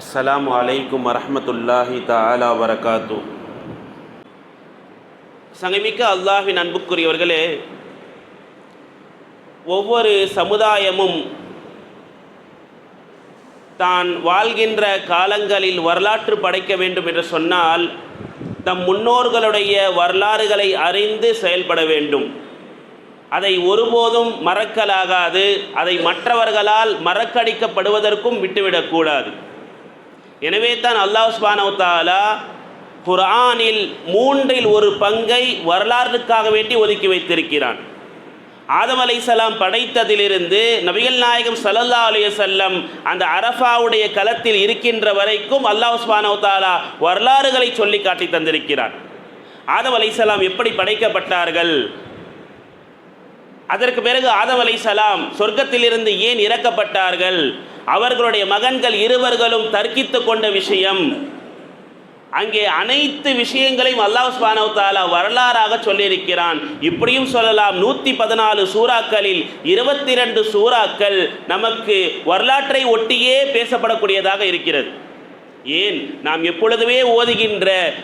அஸ்ஸலாமு அலைக்கும் வரஹ்மத்துல்லாஹி தாலா வரகாத்து. சங்கமிக்க அல்லாஹின் அன்புக்குரியவர்களே ஒவ்வொரு சமுதாயமும் தான் வாழ்கின்ற காலங்களில் வரலாற்று படைக்க வேண்டும் என்று சொன்னால் தம் முன்னோர்களுடைய வரலாறுகளை அறிந்து செயல்பட வேண்டும். அதை ஒருபோதும் மறக்கலாகாது அதை மற்றவர்களால் மறக்கடிக்கப்படுவதற்கும் விட்டுவிடக்கூடாது. எனவே தான் அல்லாஹ் சுபானவு குரானில் மூன்றில் ஒரு பங்கை வரலாறுக்காக வேண்டி ஒதுக்கி வைத்திருக்கிறான். ஆதம் அலைசலாம் படைத்ததிலிருந்து நபிகள் நாயகம் சல்லல்லா அலைய செல்லம் அந்த அரஃபாவுடைய களத்தில் இருக்கின்ற வரைக்கும் அல்லாஹ் சுபானவு வரலாறுகளை சொல்லி காட்டி தந்திருக்கிறான். ஆதம் அலைசலாம் எப்படி படைக்கப்பட்டார்கள்? அதற்கு பிறகு ஆதம் அலைசலாம் சொர்க்கத்திலிருந்து ஏன் இறக்கப்பட்டார்கள்? அவர்களுடைய மகன்கள் இருவர்களும் தர்க்கித்து கொண்ட விஷயம். அங்கே அனைத்து விஷயங்களையும் அல்லாஹ் சுபானவ் தாலா வரலாறாக சொல்லியிருக்கிறான். இப்படியும் சொல்லலாம். நூற்றி பதினாலு சூறாக்களில் இருபத்தி ரெண்டு சூறாக்கள் நமக்கு வரலாற்றை ஒட்டியே பேசப்படக்கூடியதாக இருக்கிறது. ஏன்? நாம் எப்பொழுதுமே ஓதுகின்ற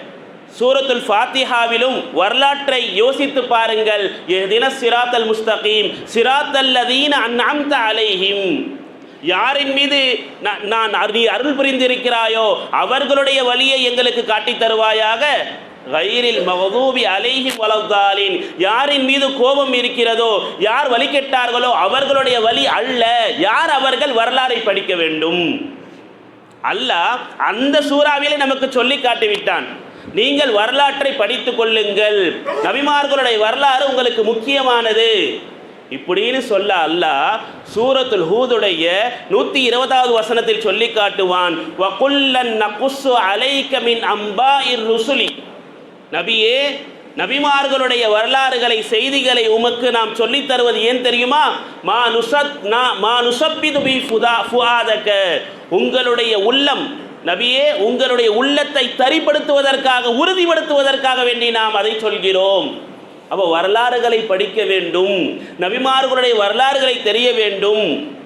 சூரத்துல் ஃபாத்திஹாவிலும் வரலாற்றை யோசித்து பாருங்கள். தின சிராத்தல் முஸ்தகீம். சிராத்தல்லதீன் அந்நாம்த அலைஹிம். யாரின் மீது நான் நீ அருள் புரிந்திருக்கிறாயோ அவர்களுடைய வழியை எங்களுக்கு காட்டித் தருவாயாக? கயிறில் மகதூபி அலைஹி வலதாலின் யாரின் மீது கோபம் இருக்கிறதோ யார் வழி கெட்டார்களோ அவர்களுடைய வழி அல்ல. யார் அவர்கள் வரலாறை படிக்க வேண்டும்? அல்லாஹ் அந்த சூறாவிலே நமக்கு சொல்லி காட்டிவிட்டான். நீங்கள் வரலாற்றை படித்துக் கொள்ளுங்கள். நபிமார்களுடைய வரலாறு உங்களுக்கு முக்கியமானது. இப்படின்னு சொல்ல அல்லாஹ் சூரத்துல் ஹூதுடைய நூற்றி இருபதாவது வசனத்தில் சொல்லி காட்டுவான். வகுல்லன் நகுஸ்ஸு அலைக்கமின் அம்பா இர் ருசுலி. நபியே நபிமார்களுடைய வரலாறுகளை செய்திகளை உமக்கு நாம் சொல்லித் தருவது ஏன் தெரியுமா? மா நுசத் நா மா நுசப்பிது பி ஃபுதா ஃபுஆதக. உங்களுடைய உள்ளம் நபியே உங்களுடைய உள்ளத்தை தரிப்படுத்துவதற்காக உறுதிப்படுத்துவதற்காக வேண்டி நாம் அதை சொல்கிறோம். அப்போ வரலாறுகளை படிக்க வேண்டும். நபிமார்களுடைய வரலாறுகளை தெரிய வேண்டும்.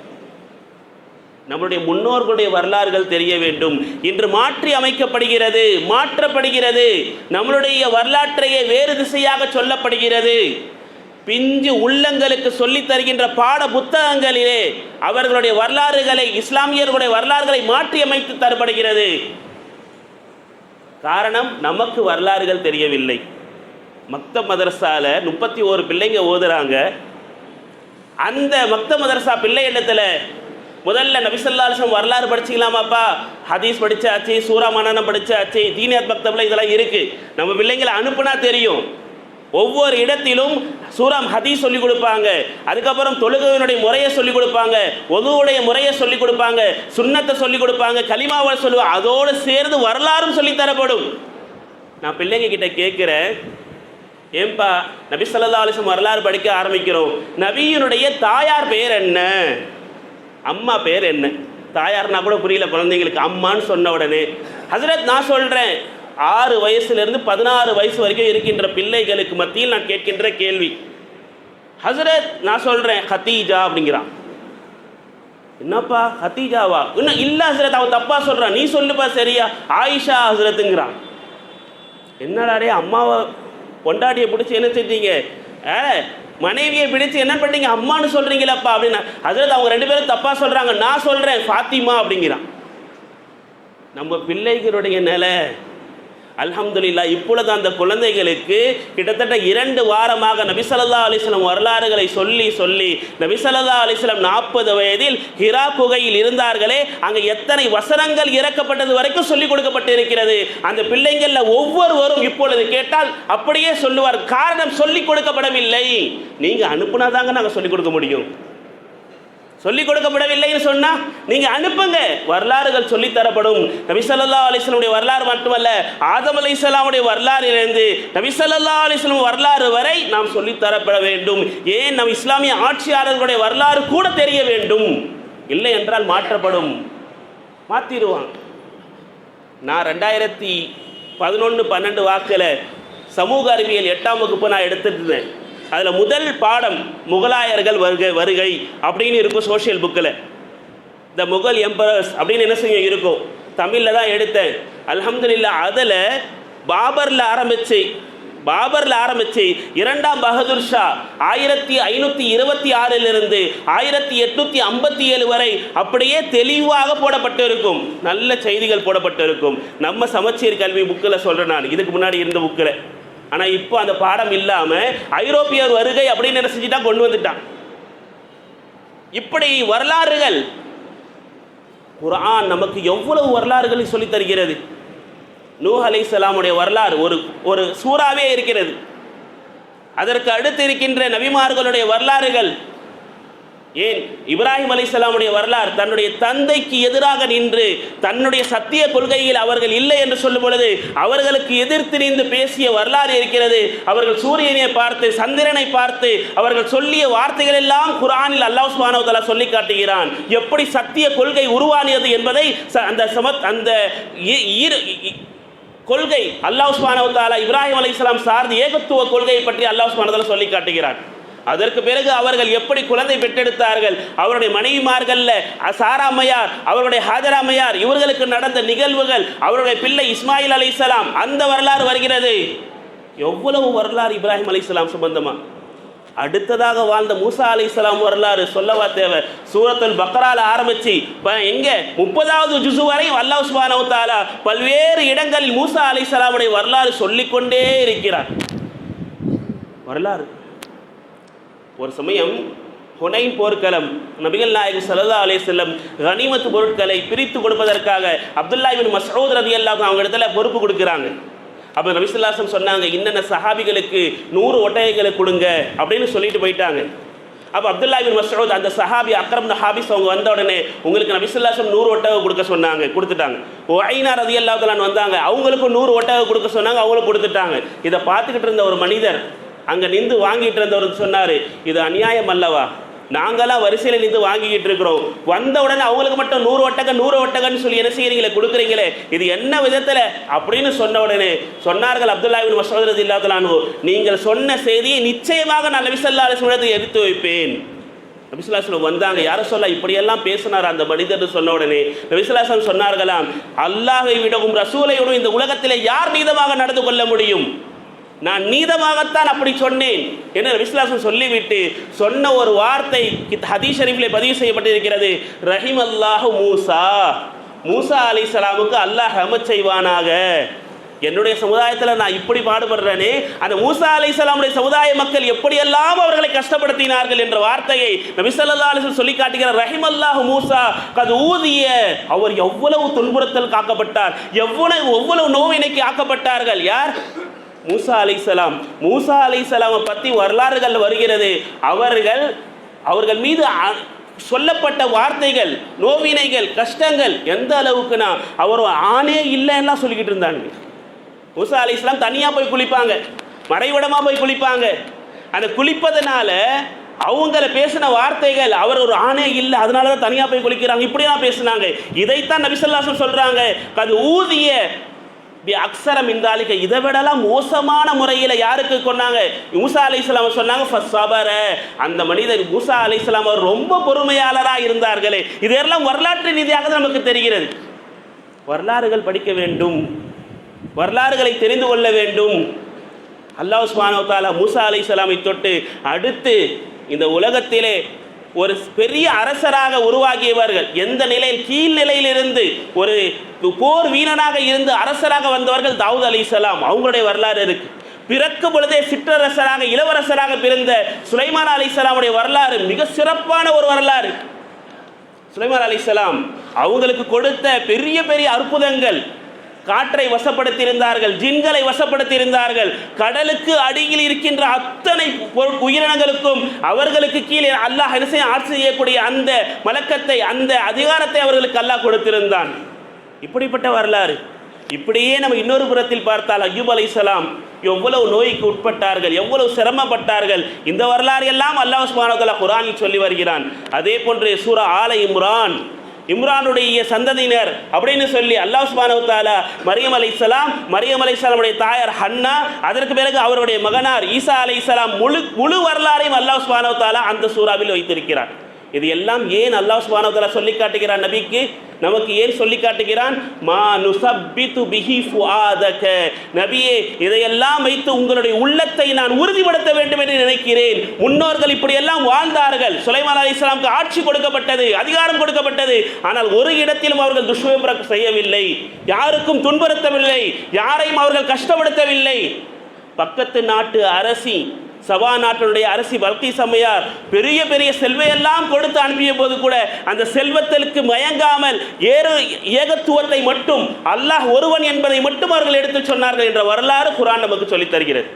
நம்முடைய முன்னோர்களுடைய வரலாறுகள் தெரிய வேண்டும். இன்று மாற்றி அமைக்கப்படுகிறது மாற்றப்படுகிறது. நம்மளுடைய வரலாற்றையே வேறு திசையாக சொல்லப்படுகிறது. பிஞ்சு உள்ளங்களுக்கு சொல்லித் தருகின்ற பாட புத்தகங்களிலே அவர்களுடைய வரலாறுகளை இஸ்லாமியர்களுடைய வரலாறுகளை மாற்றி அமைத்து தரப்படுகிறது. காரணம் நமக்கு வரலாறுகள் தெரியவில்லை. மக்த மதரசாவில் முப்பத்தி ஓரு பிள்ளைங்க ஓதுறாங்க. அந்த மக்த மதரசா பிள்ளை எண்ணத்தில் முதல்ல நபிசல்லாசம் வரலாறு படிச்சிக்கலாமாப்பா? ஹதீஸ் படித்தாச்சு சூரா மனானம் படித்தாச்சு தீனியத் மக்தபில் இதெல்லாம் இருக்குது நம்ம பிள்ளைங்களை அனுப்புனா தெரியும். ஒவ்வொரு இடத்திலும் சூராம் ஹதீஸ் சொல்லிக் கொடுப்பாங்க. அதுக்கப்புறம் தொழுகையினுடைய முறையை சொல்லிக் கொடுப்பாங்க. ஒதுவுடைய முறையை சொல்லிக் கொடுப்பாங்க. சுண்ணத்தை சொல்லிக் கொடுப்பாங்க. கலிமாவை சொல்லுவாங்க அதோடு சேர்ந்து வரலாறும் சொல்லித்தரப்படும் நான் பிள்ளைங்க கிட்ட கேட்குறேன். ஏன்பா நபி சொல்லா அலிசம் வரலாறு படிக்க ஆரம்பிக்கிறோம். நபியினுடைய தாயார் பெயர் என்ன? அம்மா பேர் என்ன? தாயார்னா கூட புரியல குழந்தைங்களுக்கு அம்மான்னு சொன்ன உடனே. ஹசரத் நான் சொல்கிறேன் ஆறு வயசுலேருந்து பதினாறு வயசு வரைக்கும் இருக்கின்ற பிள்ளைகளுக்கு மத்தியில் நான் கேட்கின்ற கேள்வி. ஹசரத் நான் சொல்கிறேன் ஹத்தீஜா அப்படிங்கிறான். என்னப்பா ஹத்தீஜாவா இன்னும் இல்லை ஹசரத் அவன் தப்பாக சொல்கிறான் நீ சொல்லுப்பா சரியா? ஆயிஷா ஹசரத்துங்கிறான். என்னடாடே அம்மாவை பொண்டாட்டியை பிடிச்சி என்ன செஞ்சீங்க? ஆ மனைவியை பிடிச்சு என்ன பண்ணீங்க? அம்மான்னு சொல்கிறீங்களப்பா அப்படின்னா. அதில் அவங்க ரெண்டு பேரும் தப்பாக சொல்கிறாங்க நான் சொல்கிறேன் ஃபாத்திமா அப்படிங்கிறான். நம்ம பிள்ளைகளுடைய நிலை அல்ஹம்துலில்லா இப்பொழுது அந்த குழந்தைகளுக்கு கிட்டத்தட்ட இரண்டு வாரமாக நபிசல்லா அலிஸ்லாம் வரலாறுகளை சொல்லி சொல்லி நபிசல்லா அலிஸ்லாம் நாற்பது வயதில் ஹிரா குகையில் இருந்தார்களே அங்கே எத்தனை வசனங்கள் இறக்கப்பட்டது வரைக்கும் சொல்லிக் கொடுக்கப்பட்டு இருக்கிறது அந்த பிள்ளைங்களில் ஒவ்வொருவரும் இப்பொழுது கேட்டால் அப்படியே சொல்லுவார் காரணம் சொல்லிக் கொடுக்கப்படவில்லை. நீங்கள் அனுப்புனாதாங்க நாங்கள் சொல்லிக் கொடுக்க முடியும். சொல்லிக் கொடுக்கப்படவில்லைன்னு சொன்னா நீங்க அனுப்புங்க. வரலாறுகள் சொல்லித் தரப்படும். நபி ஸல்லல்லாஹு வரலாறு மட்டுமல்ல ஆதம் அலைஹிஸ்ஸலாமுடைய வரலாறிலிருந்து நபிசல்லா அலிஸ்லம் வரலாறு வரை நாம் சொல்லித் தரப்பட வேண்டும். ஏன் நம் இஸ்லாமிய ஆட்சியாளர்களுடைய வரலாறு கூட தெரிய வேண்டும்? இல்லை என்றால் மாற்றப்படும். மாத்திடுவான். நான் ரெண்டாயிரத்தி பதினொன்று பன்னெண்டு வாக்கில் சமூக அறிவியல் எட்டாம் வகுப்பு நான் எடுத்துட்டு இருந்தேன் அதில் முதல் பாடம் முகலாயர்கள் வருகை வருகை அப்படின்னு இருக்கும் சோஷியல் புக்கில் த முகல் எம்பரர்ஸ் அப்படின்னு என்ன செய்யும் இருக்கும்? தமிழில் தான் எடுத்தேன். அலமதுல்லா அதில் பாபரில் ஆரம்பிச்சு பாபரில் ஆரம்பிச்சு இரண்டாம் பகதூர் ஷா ஆயிரத்தி ஐநூற்றி இருபத்தி ஆறிலிருந்து ஆயிரத்தி எட்நூற்றி ஐம்பத்தி ஏழு வரை அப்படியே தெளிவாக போடப்பட்டிருக்கும். நல்ல செய்திகள் போடப்பட்டிருக்கும். நம்ம சமச்சீர் கல்வி புக்கில் சொல்கிறேன் நான். இதுக்கு முன்னாடி இருந்த புக்கில் ஆனால் இப்போ அந்த பாடம் இல்லாமல் ஐரோப்பியர் வருகை அப்படின்னு என்ன செஞ்சுட்டா? கொண்டு வந்துட்டான். இப்படி வரலாறுகள் குரான் நமக்கு எவ்வளவு வரலாறுகளை சொல்லி தருகிறது? நூஹ் அலைஹிஸ்ஸலாமுடைய வரலாறு ஒரு ஒரு சூறாவே இருக்கிறது. அதற்கு அடுத்து இருக்கின்ற நபிமார்களுடைய வரலாறுகள் ஏன் இப்ராஹிம் அலிசலாமுடைய வரலாறு தன்னுடைய தந்தைக்கு எதிராக நின்று தன்னுடைய சத்திய கொள்கையில் அவர்கள் இல்லை என்று சொல்லும் பொழுது அவர்களுக்கு எதிர்த்து நின்று பேசிய வரலாறு இருக்கிறது. அவர்கள் சூரியனை பார்த்து சந்திரனை பார்த்து அவர்கள் சொல்லிய வார்த்தைகள் எல்லாம் குரானில் அல்லாஹ் சுப்ஹானஹு சொல்லி காட்டுகிறான். எப்படி சத்திய கொள்கை உருவானியது என்பதை ச- அந்த சமத் அந்த இ- கொள்கை அல்லாஹ் சுப்ஹானஹு வ தஆலா இப்ராஹிம் சார்ந்த ஏகத்துவ கொள்கையை பற்றி அல்லாஹ் சுப்ஹானஹு சொல்லி காட்டுகிறான். அதற்கு பிறகு அவர்கள் எப்படி குழந்தை பெற்றெடுத்தார்கள்? அவருடைய மனைவிமார்கள்ல சாராமையார் அவருடைய ஹாஜரா அம்மையார் இவர்களுக்கு நடந்த நிகழ்வுகள் அவருடைய பிள்ளை இஸ்மாயில் அலிசலாம் அந்த வரலாறு வருகிறது. எவ்வளவு வரலாறு இப்ராஹிம் அலிசலாம் சம்பந்தமா? அடுத்ததாக வாழ்ந்த மூசா அலைஹிஸ்ஸலாம் வரலாறு சொல்லவா தேவை? சூரத்துல் பக்ரால ஆரம்பிச்சு எங்க? முப்பதாவது ஜுசு வரை அல்லாஹ் சுப்ஹானஹு வ பல்வேறு இடங்களில் மூசா அலைஹிஸ்ஸலாமுடைய வரலாறு சொல்லிக்கொண்டே இருக்கிறார். வரலாறு. ஒரு சமயம் ஹுனைன் போர்க்களம் நபிகள் நாயகம் சல்லா அலே செல்லம் கனிமத்து பொருட்களை பிரித்து கொடுப்பதற்காக அப்துல்லா இபின் மசூத் ரதி அவங்க இடத்துல பொறுப்பு கொடுக்குறாங்க. அப்போ நபிசுல்லாசம் சொன்னாங்க இன்னென்ன சஹாபிகளுக்கு நூறு ஒட்டகைகளை கொடுங்க அப்படின்னு சொல்லிட்டு போயிட்டாங்க. அப்போ அப்துல்லா இபின் மசூத் அந்த சஹாபி அக்ரம் ஹாபிஸ் அவங்க வந்த உடனே உங்களுக்கு நபிசுல்லாசம் நூறு ஒட்டகை கொடுக்க சொன்னாங்க கொடுத்துட்டாங்க. ஓ ஐநா ரதி அல்லாத்தலான் வந்தாங்க அவங்களுக்கும் நூறு ஒட்டகை கொடுக்க சொன்னாங்க அவங்களும் கொடுத்துட்டாங்க. இதை பார்த்துக்கிட்டு இருந்த ஒரு மனிதர் அங்கே நின்று வாங்கிட்டு இருந்தவர் சொன்னார் இது அநியாயம் அல்லவா? நாங்களாம் வரிசையில் நின்று வாங்கிக்கிட்டு இருக்கிறோம். வந்த உடனே அவங்களுக்கு மட்டும் நூறு ஒட்டகம் நூறு ஒட்டகன்னு சொல்லி என்ன செய்கிறீங்களே கொடுக்குறீங்களே? இது என்ன விதத்தில்? அப்படின்னு சொன்ன உடனே சொன்னார்கள் அப்துல்லாவின் மசோதரது இல்லாதலானோ நீங்கள் சொன்ன செய்தியை நிச்சயமாக நான் நபிசல்லா அலிஸ்மனத்தை எடுத்து வைப்பேன். நபிசுல்லாஸ்லம் வந்தாங்க. யாரை சொல்ல இப்படியெல்லாம் பேசினார் அந்த மனிதர் சொன்ன உடனே நபிசுல்லாஸ்லம் சொன்னார்களாம் அல்லாஹை விடவும் ரசூலை விடவும் இந்த உலகத்தில் யார் மீதமாக நடந்து கொள்ள முடியும்? நான் நீதமாகத்தான் அப்படி சொன்னேன் என்று விஸ்லாசம் சொல்லிவிட்டு சொன்ன ஒரு வார்த்தை கித் ஷரீஃபிலே பதிவு செய்யப்பட்டிருக்கிறது. ரஹிம் அல்லாஹு மூசா. மூசா அலி சலாமுக்கு அல்லாஹ் ரஹமத் செய்வானாக. என்னுடைய சமுதாயத்தில் நான் இப்படி பாடுபடுறேனே. அந்த மூசா அலை சலாமுடைய சமுதாய மக்கள் எப்படியெல்லாம் அவர்களை கஷ்டப்படுத்தினார்கள் என்ற வார்த்தையை நபிசல்லா அலிசல் சொல்லி காட்டுகிறார் ரஹிம் அல்லாஹ் மூசா அது ஊதிய. அவர் எவ்வளவு துன்புறுத்தல் காக்கப்பட்டார். எவ்வளவு எவ்வளவு நோவினைக்கு ஆக்கப்பட்டார்கள். யார்? மூசா அலைசலாம் மூசா அலைசலாமை பற்றி வரலாறுகள் வருகிறது. அவர்கள் அவர்கள் மீது சொல்லப்பட்ட வார்த்தைகள் நோவினைகள் கஷ்டங்கள் எந்த அளவுக்குனா அவர் ஆணே இல்லைன்னா சொல்லிக்கிட்டு இருந்தாங்க. மூசா அலைஹிஸ்ஸலாம் தனியாக போய் குளிப்பாங்க. மறைவிடமாக போய் குளிப்பாங்க. அந்த குளிப்பதனால அவங்கள பேசின வார்த்தைகள் அவர் ஒரு ஆணே இல்லை அதனால தான் தனியாக போய் குளிக்கிறாங்க இப்படிலாம் பேசுனாங்க. இதைத்தான் நபிசல்லாசன் சொல்கிறாங்க அது ஊதிய பி அக்ஸரம் இந்தாலிக்க இதை விடலாம் மோசமான முறையில் யாருக்கு கொண்டாங்க? மூசா அலைஹிஸ்ஸலாம் சொன்னாங்க ஃபஸ்ஸபர அந்த மனிதர் மூசா அலைஹிஸ்ஸலாம் அவர் ரொம்ப பொறுமையாளராக இருந்தார்களே. இதெல்லாம் வரலாற்று ரீதியாக தான் நமக்கு தெரிகிறது. வரலாறுகள் படிக்க வேண்டும். வரலாறுகளை தெரிந்து கொள்ள வேண்டும். அல்லாஹ் சுப்ஹானஹு தாலா மூசா மூசா இஸ்லாமை தொட்டு அடுத்து இந்த உலகத்திலே ஒரு பெரிய அரசராக உருவாகியவர்கள் எந்த நிலையில் கீழ் நிலையிலிருந்து ஒரு போர் வீரனாக இருந்து அரசராக வந்தவர்கள் தாவூத் அலைஹிஸ்ஸலாம் அவங்களுடைய வரலாறு இருக்கு. பிறக்கும் பொழுதே சிற்றரசராக இளவரசராக பிறந்த சுலைமான் அலைஹிஸ்ஸலாமுடைய வரலாறு மிக சிறப்பான ஒரு வரலாறு. சுலைமான் அலைஹிஸ்ஸலாம் அவங்களுக்கு கொடுத்த பெரிய பெரிய அற்புதங்கள் காற்றை வசப்படுத்தியிருந்தார்கள் ஜின்களை வசப்படுத்தியிருந்தார்கள். கடலுக்கு அடியில் இருக்கின்ற அத்தனை உயிரினங்களுக்கும் அவர்களுக்கு கீழே அல்லாஹ் என்ன செய்ய ஆட்சி செய்யக்கூடிய அந்த மலக்கத்தை அந்த அதிகாரத்தை அவர்களுக்கு அல்லாஹ் கொடுத்திருந்தான். இப்படிப்பட்ட வரலாறு. இப்படியே நம்ம இன்னொரு புறத்தில் பார்த்தால் அய்யூப் அலைஹிஸ்ஸலாம் எவ்வளவு நோய்க்கு உட்பட்டார்கள் எவ்வளவு சிரமப்பட்டார்கள். இந்த வரலாறு எல்லாம் அல்லாஹ் சுப்ஹானஹு வ சொல்லி வருகிறான். அதே போன்று சூரா ஆலயம் இம்ரான். இம்ரானுடைய சந்ததியினர் அப்படின்னு சொல்லி அல்லாஹ் சுபானவத்தால மரியம் அலை இஸ்லாம் மரியம் அலை மரியம் தாயார் ஹன்னா அதற்கு பிறகு அவருடைய மகனார் ஈசா அலைஹிஸ்ஸலாம் முழு முழு வரலாறையும் அல்லாஹ் சுபானவத்தாலா அந்த சூறாவில் வைத்திருக்கிறார். இது எல்லாம் ஏன் அல்லாஹ் சுபானவத்தாலா சொல்லி காட்டுகிறார் நபிக்கு? நமக்கு ஏன் சொல்லி காட்டுகிறான்? மா நுசப்பித்து பிஹி ஃபுஆதக. நபியே இதையெல்லாம் வைத்து உங்களுடைய உள்ளத்தை நான் உறுதிப்படுத்த வேண்டும் என்று நினைக்கிறேன். முன்னோர்கள் இப்படியெல்லாம் வாழ்ந்தார்கள். சுலைமான் அலி இஸ்லாமுக்கு ஆட்சி கொடுக்கப்பட்டது அதிகாரம் கொடுக்கப்பட்டது. ஆனால் ஒரு இடத்திலும் அவர்கள் துஷ்பிரயோகம் செய்யவில்லை. யாருக்கும் துன்புறுத்தவில்லை. யாரையும் அவர்கள் கஷ்டப்படுத்தவில்லை. பக்கத்து நாட்டு அரசி சபா நாட்டினுடைய அரசி வல்கை சம்மையார் பெரிய பெரிய செல்வையெல்லாம் கொடுத்து அனுப்பிய போது கூட அந்த செல்வத்திற்கு மயங்காமல் ஏறு ஏகத்துவத்தை மட்டும் அல்லாஹ் ஒருவன் என்பதை மட்டும் அவர்கள் எடுத்து சொன்னார்கள் என்ற வரலாறு குரான் நமக்கு சொல்லித் தருகிறது.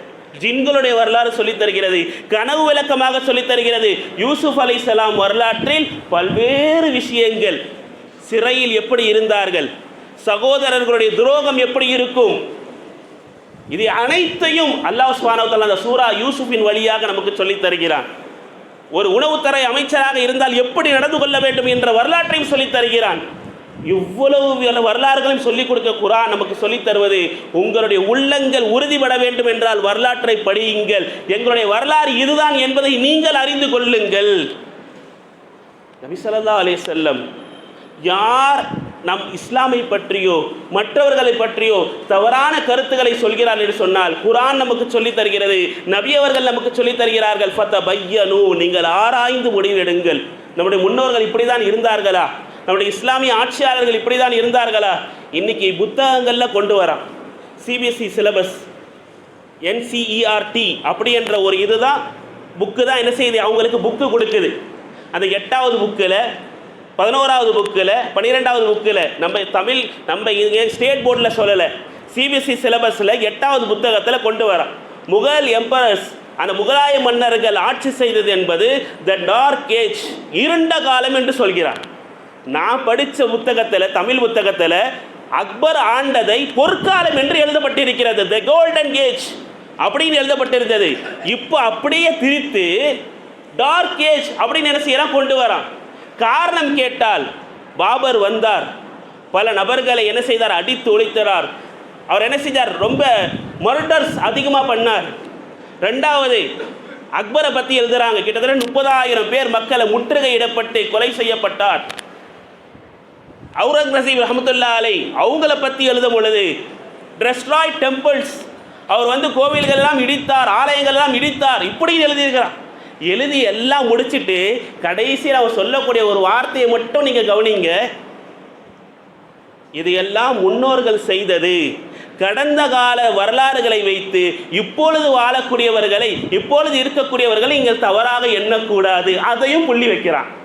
ஜின்களுடைய வரலாறு சொல்லித் தருகிறது. கனவு விளக்கமாக சொல்லித் தருகிறது. யூசுப் சலாம் வரலாற்றில் பல்வேறு விஷயங்கள் சிறையில் எப்படி இருந்தார்கள்? சகோதரர்களுடைய துரோகம் எப்படி இருக்கும்? இது அனைத்தையும் அல்லாஹ் சுப்ஹானஹு அந்த சூரா யூசுஃபின் வழியாக நமக்கு சொல்லித் தருகிறான். ஒரு உணவுத்துறை அமைச்சராக இருந்தால் எப்படி நடந்து கொள்ள வேண்டும் என்ற வரலாற்றையும் சொல்லித் தருகிறான். இவ்வளவு வரலாறுகளையும் சொல்லிக் கொடுக்க குரான் நமக்கு சொல்லித் தருவது உங்களுடைய உள்ளங்கள் உறுதிபட வேண்டும் என்றால் வரலாற்றை படியுங்கள். எங்களுடைய வரலாறு இதுதான் என்பதை நீங்கள் அறிந்து கொள்ளுங்கள். நபி ஸல்லல்லாஹு அலே செல்லம் யார் நம் இஸ்லாமை பற்றியோ மற்றவர்களை பற்றியோ தவறான கருத்துக்களை சொல்கிறார் என்று சொன்னால் குரான் நமக்கு சொல்லித் தருகிறது நபியவர்கள் நமக்கு சொல்லித் தருகிறார்கள் ஃபத்த பையனு நீங்கள் ஆராய்ந்து முடிவெடுங்கள். நம்முடைய முன்னோர்கள் இப்படி தான் இருந்தார்களா? நம்முடைய இஸ்லாமிய ஆட்சியாளர்கள் இப்படிதான் இருந்தார்களா? இன்னைக்கு புத்தகங்களில் கொண்டு வரான். சிபிஎஸ்சி சிலபஸ் என்சிஇஆர்டி அப்படி என்ற ஒரு இதுதான் புக்கு தான் என்ன செய்யுது? அவங்களுக்கு புக்கு கொடுக்குது. அந்த எட்டாவது புக்கில் பதினோராவது புக்கில் பன்னிரெண்டாவது புக்கில் நம்ம தமிழ் நம்ம இங்கே ஸ்டேட் போர்டில் சொல்லலை. சிபிஎஸ்சி சிலபஸில் எட்டாவது புத்தகத்தில் கொண்டு வரோம் முகல் எம்பரஸ் அந்த முகலாய மன்னர்கள் ஆட்சி செய்தது என்பது த டார்க் ஏஜ் இருண்ட காலம் என்று சொல்கிறார். நான் படித்த புத்தகத்தில் தமிழ் புத்தகத்தில் அக்பர் ஆண்டதை பொற்காலம் என்று எழுதப்பட்டிருக்கிறது. த கோல்டன் கேஜ் அப்படின்னு எழுதப்பட்டிருந்தது. இப்போ அப்படியே திரித்து டார்க் ஏஜ் அப்படின்னு என்ன செய்யலாம் கொண்டு வரான். காரணம் கேட்டால் பாபர் வந்தார். பல நபர்களை என்ன செய்தார்? அடித்து ஒழித்தார் அவர் என்ன செஞ்சார்? ரொம்ப மர்டர்ஸ் அதிகமாக பண்ணார். ரெண்டாவது அக்பரை பற்றி எழுதுகிறாங்க கிட்டத்தட்ட முப்பதாயிரம் பேர் மக்களை முற்றுகையிடப்பட்டு கொலை செய்யப்பட்டார். அவுரங்கசீப் ரஹமத்துல்லா அலை அவங்கள பற்றி எழுதும் பொழுது டெஸ்ட்ராய் டெம்பிள்ஸ் அவர் வந்து கோவில்கள் எல்லாம் இடித்தார் ஆலயங்கள் எல்லாம் இடித்தார். இப்படி எழுதியிருக்கிறார். எழுதி எல்லாம் முடிச்சிட்டு கடைசியில் அவர் சொல்லக்கூடிய ஒரு வார்த்தையை மட்டும் நீங்கள் கவனிங்க. இது எல்லாம் முன்னோர்கள் செய்தது. கடந்த கால வரலாறுகளை வைத்து இப்பொழுது வாழக்கூடியவர்களை இப்பொழுது இருக்கக்கூடியவர்களை நீங்கள் தவறாக எண்ணக்கூடாது. அதையும் புள்ளி வைக்கிறான்.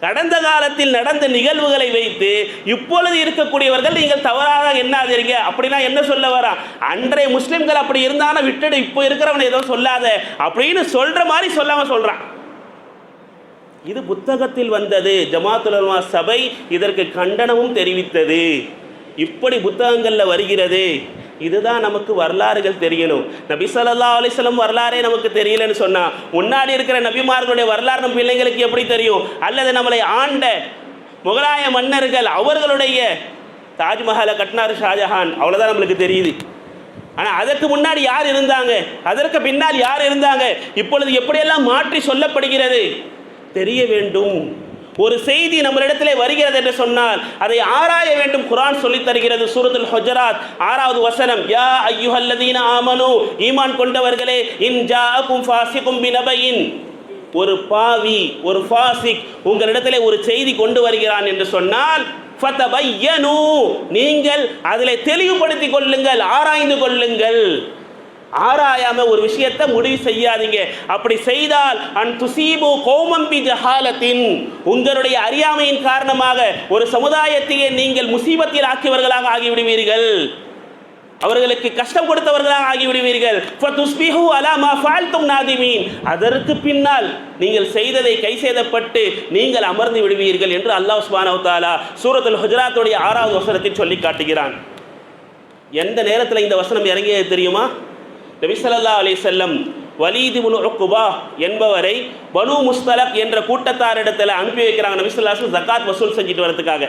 கடந்த காலத்தில் நடந்த நிகழ்வுகளை வைத்து இப்பொழுது இருக்கக்கூடியவர்கள் நீங்கள் தவறாக எண்ணாதீங்க. அப்படின்னா என்ன சொல்ல வரா? அன்றைய முஸ்லிம்கள் அப்படி இருந்தானா விட்டுடு இப்போ இருக்கிறவனை ஏதோ சொல்லாத அப்படின்னு சொல்ற மாதிரி சொல்லாம சொல்றான். இது புத்தகத்தில் வந்தது. ஜமாத்துலமா சபை இதற்கு கண்டனமும் தெரிவித்தது. இப்படி புத்தகங்களில் வருகிறது. இதுதான் நமக்கு வரலாறுகள் தெரியணும். நபி ஸல்லல்லாஹு அலிஸ்லம் வரலாறே நமக்கு தெரியலன்னு சொன்னால் முன்னாடி இருக்கிற நபிமார்களுடைய வரலாறு நம்ம பிள்ளைங்களுக்கு எப்படி தெரியும்? அல்லது நம்மளை ஆண்ட முகலாய மன்னர்கள் அவர்களுடைய தாஜ்மஹாலை கட்டினார் ஷாஜஹான் அவ்வளோதான் நம்மளுக்கு தெரியுது. ஆனால் அதற்கு முன்னாடி யார் இருந்தாங்க? அதற்கு பின்னால் யார் இருந்தாங்க? இப்பொழுது எப்படியெல்லாம் மாற்றி சொல்லப்படுகிறது? தெரிய வேண்டும். ஒரு செய்தி நம்மளிடத்திலே வருகிறது என்று சொன்னால் அதை ஆராய வேண்டும். குரான் சொல்லித் தருகிறது சூரத்துல் ஹொஜராத் ஆறாவது வசனம். யா ஐயுஹல்லதீன ஆமனு ஈமான் கொண்டவர்களே இன் ஜாஅகும் ஃபாசிக்கும் பினபையின் ஒரு பாவி ஒரு ஃபாசிக் உங்களிடத்திலே ஒரு செய்தி கொண்டு வருகிறான் என்று சொன்னால் நீங்கள் அதில் தெளிவுபடுத்திக் கொள்ளுங்கள் ஆராய்ந்து கொள்ளுங்கள். ஆராயாம ஒரு விஷயத்தை முடிவு செய்யாதீங்க. அப்படி செய்தால் அன் துசீபு கோமம்பி ஜஹாலத்தின். உங்களுடைய அறியாமையின் காரணமாக ஒரு சமுதாயத்தையே நீங்கள் முசீபத்தில் ஆக்கியவர்களாக ஆகிவிடுவீர்கள். அவர்களுக்கு கஷ்டம் கொடுத்தவர்களாக ஆகிவிடுவீர்கள். அதற்கு பின்னால் நீங்கள் செய்ததை கை செய்தப்பட்டு நீங்கள் அமர்ந்து விடுவீர்கள் என்று அல்லாஹ் சுபானவ் தாலா தஆலா சூரத்துல் ஹுஜராத்துடைய ஆறாவது வசனத்தில் சொல்லி காட்டுகிறான். எந்த நேரத்தில் இந்த வசனம் இறங்கியது தெரியுமா? நபிசல்லா அலி செல்லம் வலீது முனு உக்குபா என்பவரை பனு முஸ்தலக் என்ற கூட்டத்தாரிடத்தில் அனுப்பி வைக்கிறாங்க. நபி ஜக்காத் வசூல் செஞ்சுட்டு வரதுக்காக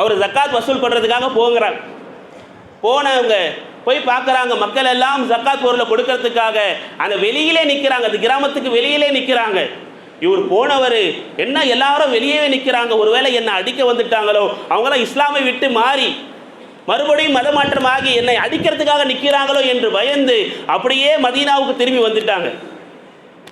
அவர் ஜக்காத் வசூல் பண்ணுறதுக்காக போங்கிறாங்க போனவங்க போய் பார்க்குறாங்க. மக்கள் எல்லாம் ஜக்காத் பொருளை கொடுக்கறதுக்காக அந்த வெளியிலே நிற்கிறாங்க அந்த கிராமத்துக்கு வெளியிலே நிற்கிறாங்க இவர் போனவர் என்ன எல்லாரும் வெளியே நிற்கிறாங்க ஒருவேளை என்னை அடிக்க வந்துட்டாங்களோ அவங்களாம் இஸ்லாமை விட்டு மாறி மறுபடியும் மதமாற்றமாகி என்னை அடிக்கிறதுக்காக நிற்கிறாங்களோ என்று பயந்து அப்படியே மதீனாவுக்கு திரும்பி வந்துட்டாங்க.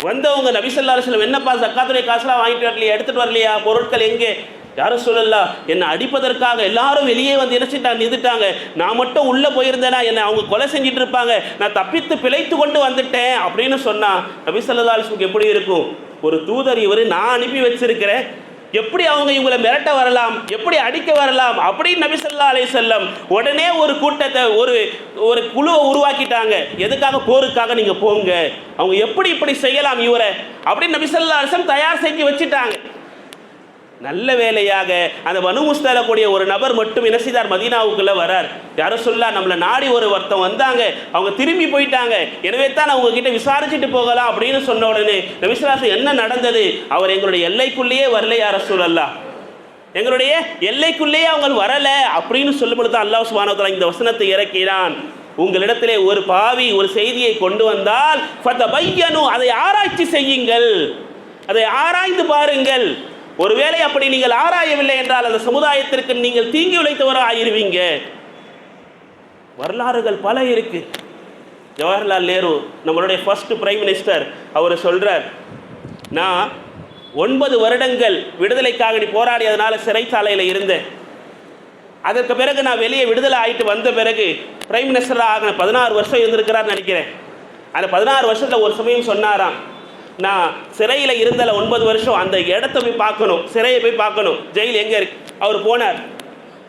வந்தவங்க நபிசல்லா அலுவலம் என்னப்பா சக்காத்துடைய காசுலாம் வாங்கிட்டு வரலையா எடுத்துகிட்டு வரலையா? பொருட்கள் எங்கே? யாரும் சொல்லலாம் என்னை அடிப்பதற்காக எல்லாரும் வெளியே வந்து இணைச்சிட்டாங்க நிறுத்திட்டாங்க. நான் மட்டும் உள்ளே போயிருந்தேனா? என்னை அவங்க கொலை செஞ்சுட்டு இருப்பாங்க. நான் தப்பித்து பிழைத்து கொண்டு வந்துட்டேன் அப்படின்னு சொன்னால் நபிசல்லா அலுவலுக்கு எப்படி இருக்கும்? ஒரு தூதர் இவர் நான் அனுப்பி வச்சிருக்கிறேன். எப்படி அவங்க இவங்களை மிரட்ட வரலாம் எப்படி அடிக்க வரலாம் அப்படின்னு நபி சொல்லா அலை செல்லம் உடனே ஒரு கூட்டத்தை ஒரு ஒரு குழுவை உருவாக்கிட்டாங்க. எதுக்காக போருக்காக நீங்கள் போங்க? அவங்க எப்படி இப்படி செய்யலாம் இவரை? அப்படின்னு நபி சொல்லா அலிசம் தயார் செஞ்சு வச்சுட்டாங்க. நல்ல வேலையாக அந்த பனு முஸ்தலக்கூடிய ஒரு நபர் மட்டும் என்ன செய்தார்? மதீனாவுக்குள்ள வரார். யாரும் சொல்லா நம்மளை நாடி ஒரு ஒருத்தன் வந்தாங்க. அவங்க திரும்பி போயிட்டாங்க. எனவே தான் அவங்க கிட்ட விசாரிச்சுட்டு போகலாம் அப்படின்னு சொன்ன உடனே நபிசுலாசம் என்ன நடந்தது? அவர் எங்களுடைய எல்லைக்குள்ளேயே வரல யார சொல்லல்லா எங்களுடைய எல்லைக்குள்ளேயே அவங்க வரல அப்படின்னு சொல்லும்பொழுது தான் அல்லாஹ் சுப்ஹானஹு இந்த வசனத்தை இறக்கிறான் உங்களிடத்திலே ஒரு பாவி ஒரு செய்தியை கொண்டு வந்தால் அதை ஆராய்ச்சி செய்யுங்கள். அதை ஆராய்ந்து பாருங்கள். ஒருவேளை அப்படி நீங்கள் ஆராயவில்லை என்றால் அந்த சமுதாயத்திற்கு நீங்கள் தீங்கி உழைத்தவராக ஆயிருவீங்க. வரலாறுகள் பல இருக்கு. ஜவஹர்லால் நேரு நம்மளுடைய ஃபர்ஸ்ட் பிரைம் மினிஸ்டர் அவர் சொல்றார் நான் ஒன்பது வருடங்கள் விடுதலைக்காக நீ போராடியதுனால சிறைச்சாலையில் இருந்தேன். அதற்கு பிறகு நான் வெளியே விடுதலை ஆகிட்டு வந்த பிறகு பிரைம் மினிஸ்டராக ஆகின பதினாறு வருஷம் இருந்திருக்கிறார் நினைக்கிறேன். அந்த பதினாறு வருஷத்தில் ஒரு சமயம் சொன்னாராம் நான் சிறையில் இருந்தல ஒன்பது வருஷம் அந்த இடத்த போய் பார்க்கணும் சிறையை போய் பார்க்கணும். ஜெயில் எங்கே இருக்கு? அவர் போனார்.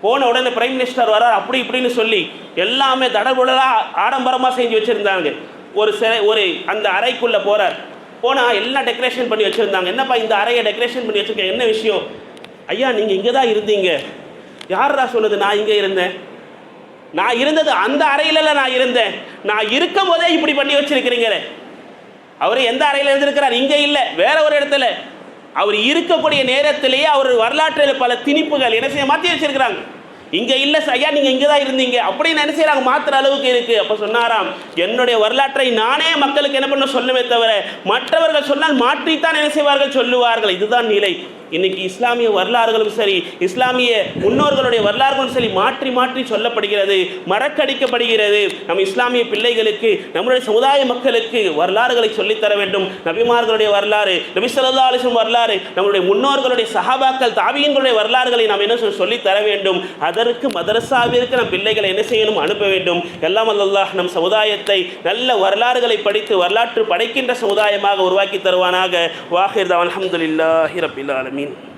போன உடனே பிரைம் மினிஸ்டர் வரார் அப்படி இப்படின்னு சொல்லி எல்லாமே தடபுடலாக ஆடம்பரமாக செஞ்சு வச்சுருந்தாங்க. ஒரு சிறை ஒரு அந்த அறைக்குள்ளே போகிறார் போனால் எல்லாம் டெக்கரேஷன் பண்ணி வச்சுருந்தாங்க. என்னப்பா இந்த அறையை டெக்கரேஷன் பண்ணி வச்சுருக்கேன் என்ன விஷயம்? ஐயா நீங்கள் இங்கே தான் இருந்தீங்க. யாரா சொன்னது? நான் இங்கே இருந்தேன். நான் இருந்தது அந்த அறையில நான் இருந்தேன். நான் இருக்கும் போதே இப்படி பண்ணி வச்சிருக்கிறீங்களே. அவர் எந்த அறையில் இருந்திருக்கிறார் இங்கே இல்லை வேற ஒரு இடத்துல. அவர் இருக்கக்கூடிய நேரத்திலேயே அவர் வரலாற்றில் பல திணிப்புகள் என்ன செய்ய மாற்றி வச்சிருக்கிறாங்க. இங்கே இல்லை ஐயா நீங்கள் இங்கே தான் இருந்தீங்க. அப்படின்னு என்ன செய்கிறாங்க மாற்றுற அளவுக்கு இருக்கு. அப்போ சொன்னாராம் என்னுடைய வரலாற்றை நானே மக்களுக்கு என்ன பண்ண சொல்லுமே தவிர மற்றவர்கள் சொன்னால் மாற்றித்தான் என்ன செய்வார்கள்? சொல்லுவார்கள். இதுதான் நிலை. இன்னைக்கு இஸ்லாமிய வரலாறுகளும் சரி இஸ்லாமிய முன்னோர்களுடைய வரலாறுகளும் சரி மாற்றி மாற்றி சொல்லப்படுகிறது மறக்கடிக்கப்படுகிறது. நம் இஸ்லாமிய பிள்ளைகளுக்கு நம்முடைய சமுதாய மக்களுக்கு வரலாறுகளை சொல்லித்தர வேண்டும். நபிமார்களுடைய வரலாறு நபி ஸல்லல்லாஹு வரலாறு நம்முடைய முன்னோர்களுடைய சஹாபாக்கள் தாவியங்களுடைய வரலாறுகளை நாம் என்ன சொல்லி சொல்லித் தர வேண்டும். அதற்கு மதரசாவிற்கு நம் பிள்ளைகளை என்ன செய்யணும்? அனுப்ப வேண்டும். எல்லாம் அல்லாஹ் நம் சமுதாயத்தை நல்ல வரலாறுகளை படித்து வரலாற்று படைக்கின்ற சமுதாயமாக உருவாக்கி தருவானாக. வாஹிர் அலமதுல்லாஹி ரபில் আমিন